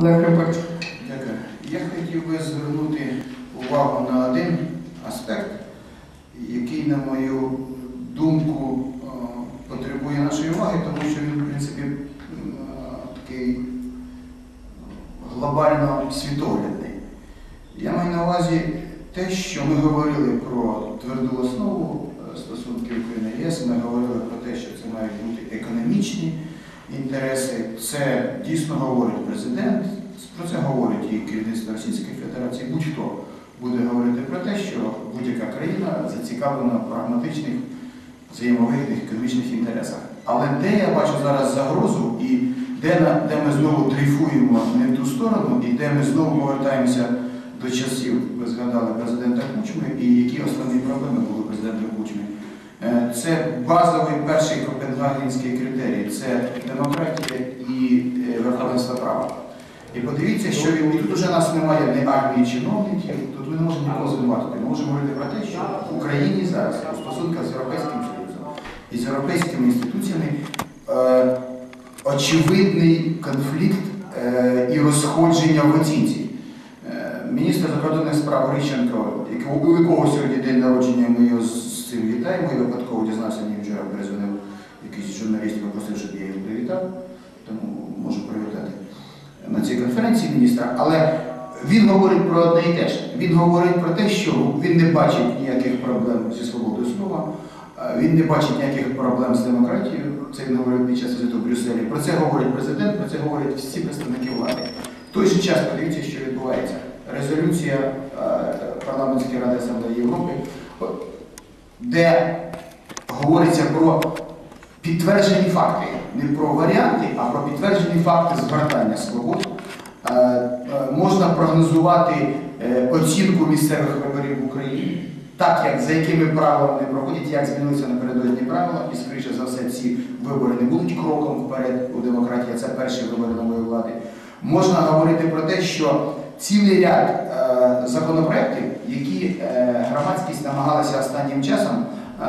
Олег Рибальчук. Дякую. Я хотів би звернути увагу на один аспект, який, на мою думку, е, потребує нашої уваги, тому що він, в принципі, е, такий глобально світоглядний. Я маю на увазі те, що ми говорили про тверду основу е, стосунків України ЄС, ми говорили про те, що це мають бути економічні інтереси. Це дійсно говорить президент, про це говорить і керівництво Російської Федерації. Будь-хто буде говорити про те, що будь-яка країна зацікавлена в прагматичних взаємовигідних економічних інтересах. Але де я бачу зараз загрозу і де, де ми знову дрейфуємо не в ту сторону, і де ми знову повертаємося до часів, ви згадали президента Кучми, і які основні проблеми були президента Кучми. Це базовий перший копенгагенський критерій це демократія і е, верховенство права. І подивіться, що він і тут уже нас немає ні армії чиновників, тут ми не можемо нікого звинуватити. Ми можемо говорити про те, що в Україні зараз у стосунках з Європейським Союзом і з європейськими інституціями е, очевидний конфлікт е, і розходження в оцінці. Е, Міністр закордонних справ Грищенко, якого- у якого сьогодні день народження, ми його з цим вітаємо. Я випадково дізнався, мені вчора перезвонив якийсь журналіст, попросив, щоб я його привітав, тому можу привітати на цій конференції міністра. Але він говорить про одне і те ж. Він говорить про те, що він не бачить ніяких проблем зі свободою слова, він не бачить ніяких проблем з демократією. Це він говорив під час візиту в Брюсселі. Про це говорить президент, про це говорять всі представники влади. В той же час подивіться, що відбувається. Резолюція е, Парламентської ради Асамблеї Європи, де говориться про підтверджені факти, не про варіанти, а про підтверджені факти згортання свобод. Е, е, Можна прогнозувати е, оцінку місцевих виборів в Україні, так як за якими правилами проходять, як змінилися напередодні правила, і скоріше за все ці вибори не будуть кроком вперед у демократії, це перші вибори нової влади. Можна говорити про те, що цілий ряд е, законопроєктів, які е, громадськість намагалася останнім часом, е,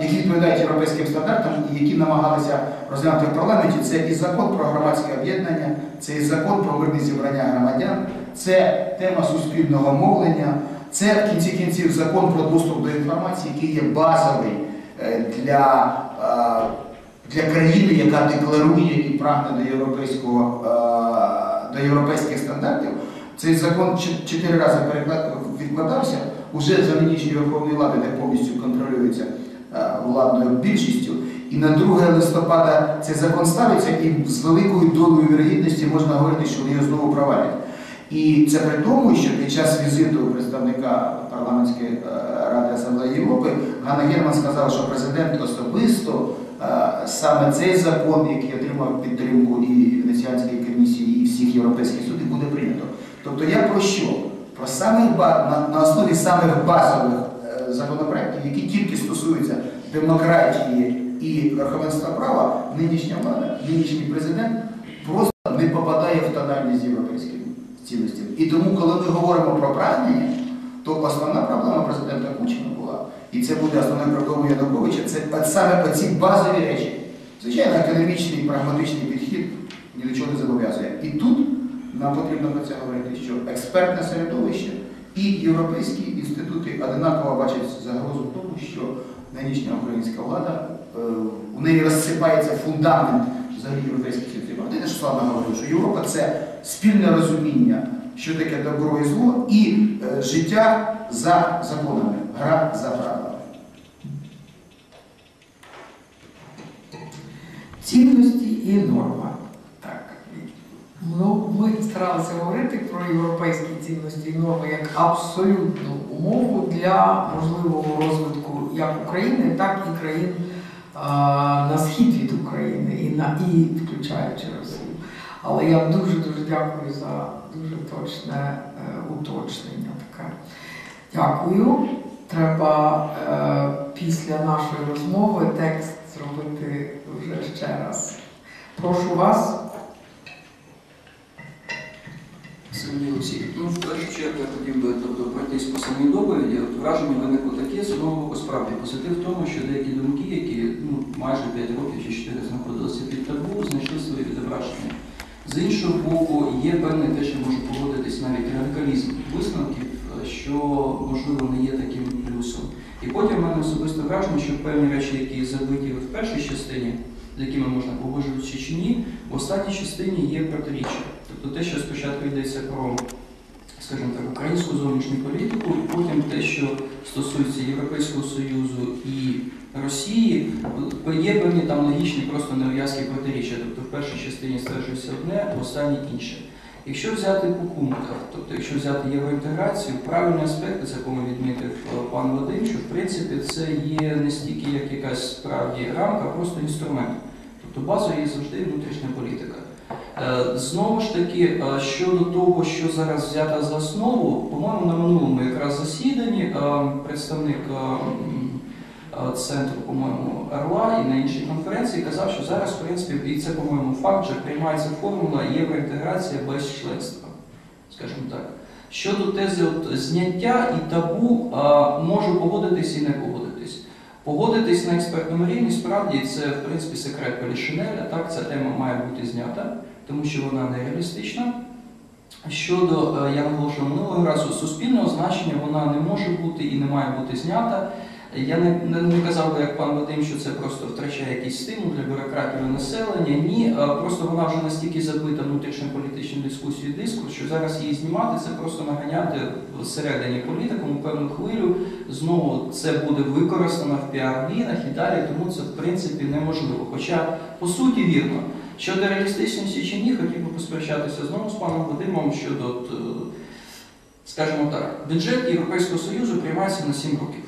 які відповідають європейським стандартам і які намагалися розглянути в парламенті, це і закон про громадське об'єднання, це і закон про мирне зібрання громадян, це тема суспільного мовлення, це в кінці кінців закон про доступ до інформації, який є базовий е, для, е, для країни, яка декларує і прагне до європейського е, до європейських стандартів. Цей закон чотири рази відкладався уже за нинішньої Верховної Ради, де повністю контролюється е, владною більшістю. І на 2 листопада цей закон ставиться, і з великою долею вірогідності можна говорити, що вони його знову провалять. І це при тому, що під час візиту представника парламентської е, ради Асамблеї Європи Ганна Герман сказала, що президент особисто е, саме цей закон, який отримав підтримку і Венеціанської комісії, і всіх європейських судів, буде прийнято. Тобто я про що? Про самих на, на основі самих базових е, законопроєктів, які тільки стосуються демократії і верховенства права, нинішня влада, нинішній президент просто не попадає в тональність з європейськими цінностями. І тому, коли ми говоримо про прагнення, то основна проблема президента Кучина була, і це буде основною проблемою Януковича, це саме оці базові речі. Звичайно, економічний прагматичний підхід ні до чого не зобов'язує. І тут нам потрібно про це говорити, що експертне середовище і європейські інститути однаково бачать загрозу в тому, що нинішня українська влада, е, у неї розсипається фундамент взагалі європейських інститутів. Один ж славно говорив, що Європа це спільне розуміння, що таке добро і зло, і е, життя за законами, гра за правилами. Цінності і норма. Ми старалися говорити про європейські цінності і норми як абсолютну умову для можливого розвитку як України, так і країн на схід від України, і, на, і включаючи Росію. Але я дуже дуже дякую за дуже точне е, уточнення. Таке. Дякую. Треба е, після нашої розмови текст зробити вже ще раз. Прошу вас. Сергій Олексій, ну в першу чергу я хотів би тобто, по самій доповіді. От враження виникло таке, з одного боку справді позитив в тому, що деякі думки, які ну, майже 5 років чи 4 знаходилися під табу, знайшли своє відображення З іншого боку, є певне те, що може погодитись навіть радикалізм висновків, е, що можливо не є таким плюсом. І потім в мене особисто враження, що певні речі, які забиті в першій частині, з якими можна погоджуватися чи ні, в останній частині є протиріччя. Тобто те, що спочатку йдеться про, скажімо так, українську зовнішню політику, потім те, що стосується Європейського Союзу і Росії, є певні там логічні просто неув'язки протиріччя. Тобто в першій частині стверджується одне, в останній інше. Якщо взяти по пунктах, тобто якщо взяти євроінтеграцію, правильний аспект, з якому відмітив пан Вадим, що в принципі це є не стільки як якась справді рамка, а просто інструмент. Тобто базою є завжди внутрішня політика. Е, Знову ж таки, е, щодо того, що зараз взято за основу, по-моєму, на минулому якраз засіданні е, представник центру, по-моєму, РЛА і на іншій конференції казав, що зараз, в принципі, і це, по-моєму, факт, вже приймається формула євроінтеграція без членства, скажімо так. Щодо тези от, зняття і табу, можу погодитись і не погодитись. Погодитись на експертному рівні, справді це в принципі секрет Полішинеля. Так, ця тема має бути знята, тому що вона нереалістична. Щодо, е, я наголошую минулого разу, суспільного значення вона не може бути і не має бути знята. Я не, не, не казав би, як пан Вадим, що це просто втрачає якийсь стимул для бюрократів і населення. Ні, е, просто вона вже настільки забита внутрішньополітичною дискусією дискурс, що зараз її знімати це просто наганяти всередині політикуму певну хвилю. Знову це буде використано в піар-війнах і далі, тому це в принципі неможливо. Хоча по суті вірно. Щодо реалістичності чи ні, хотів би посперечатися знову з паном Вадимом щодо, е, скажімо так, бюджет Європейського Союзу приймається на 7 років.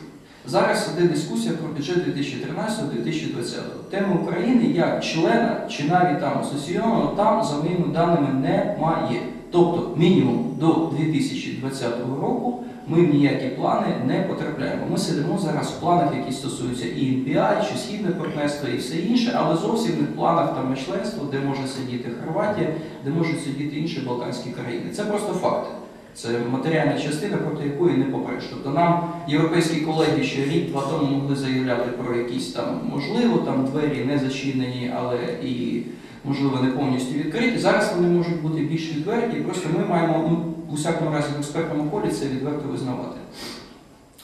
Зараз іде дискусія про бюджет 2013-2020. Теми України як члена чи навіть там асоційованого там за моїми даними немає. Тобто мінімум до 2020 року ми в ніякі плани не потрапляємо. Ми сидимо зараз в планах, які стосуються і MPI, чи східне партнерство, і все інше, але зовсім не в планах там членство, де може сидіти Хорватія, де можуть сидіти інші Балканські країни. Це просто факти. Це матеріальна частина, проти якої не попреш. Тобто нам європейські колеги ще рік-два тому могли заявляти про якісь там, можливо, там двері не зачинені, але і можливо не повністю відкриті. Зараз вони можуть бути більш відверті, просто ми маємо ну, у всякому разі в експертному колі це відверто визнавати.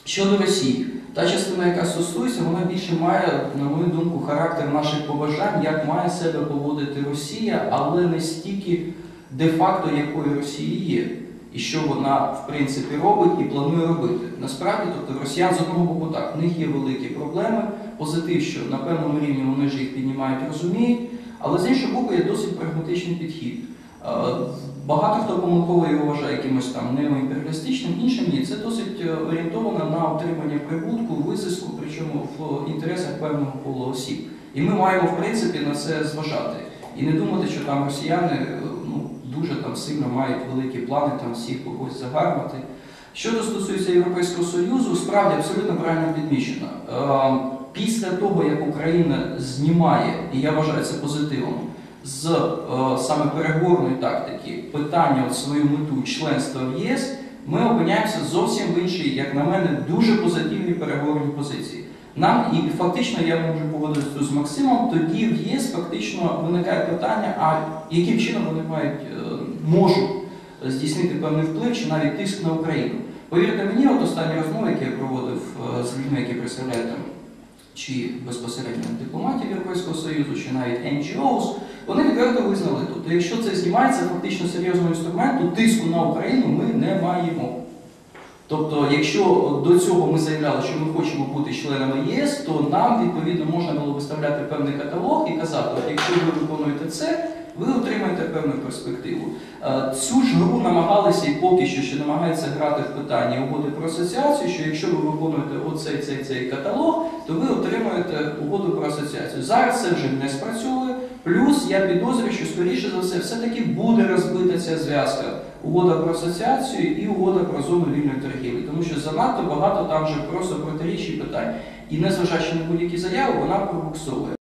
Щодо Росії, та частина, яка стосується, вона більше має, на мою думку, характер наших побажань, як має себе поводити Росія, але не стільки де-факто якою Росія є, і що вона в принципі робить і планує робити. Насправді, тобто росіян з одного боку так, в них є великі проблеми. Позитив, що на певному рівні вони ж їх піднімають, розуміють, але з іншого боку є досить прагматичний підхід. Е, Багато хто помилково його вважає якимось там неоімперіалістичним, іншим ні. Це досить е, орієнтовано на отримання прибутку, висиску, причому в інтересах певного колу осіб. І ми маємо в принципі на це зважати. І не думати, що там росіяни е, ну, дуже там сильно мають великі плани там всіх когось загарбати. Щодо стосується Європейського Союзу, справді абсолютно правильно підмічено. Е, Після того, як Україна знімає, і я вважаю це позитивом, з е, саме переговорної тактики питання от свою мету членства в ЄС, ми опиняємося зовсім в іншій, як на мене, дуже позитивній переговорній позиції. Нам і фактично я можу погодитися з Максимом, тоді в ЄС фактично виникає питання, а яким чином вони мають е, можуть здійснити певний вплив чи навіть тиск на Україну. Повірте мені, от останні розмови, які я проводив е, з людьми, які представляють там чи безпосередньо дипломатів Європейського Союзу, чи навіть NGOs, вони відверто визнали, тобто, якщо це знімається фактично серйозного інструменту, тиску на Україну ми не маємо. Тобто, якщо до цього ми заявляли, що ми хочемо бути членами ЄС, то нам відповідно можна було виставляти певний каталог і казати, якщо ви виконуєте це, ви отримаєте певну перспективу. Е, Цю ж гру намагалися і поки що ще намагаються грати в питанні угоди про асоціацію, що якщо ви виконуєте оцей цей цей каталог, то ви отримаєте угоду про асоціацію. Зараз це вже не спрацьовує. Плюс я підозрюю, що скоріше за все, все-таки буде розбита ця зв'язка. Угода про асоціацію і угода про зону вільної торгівлі, тому що занадто багато там вже просто протирічі питань. І незважаючи на будь-які заяви, вона пробуксовує.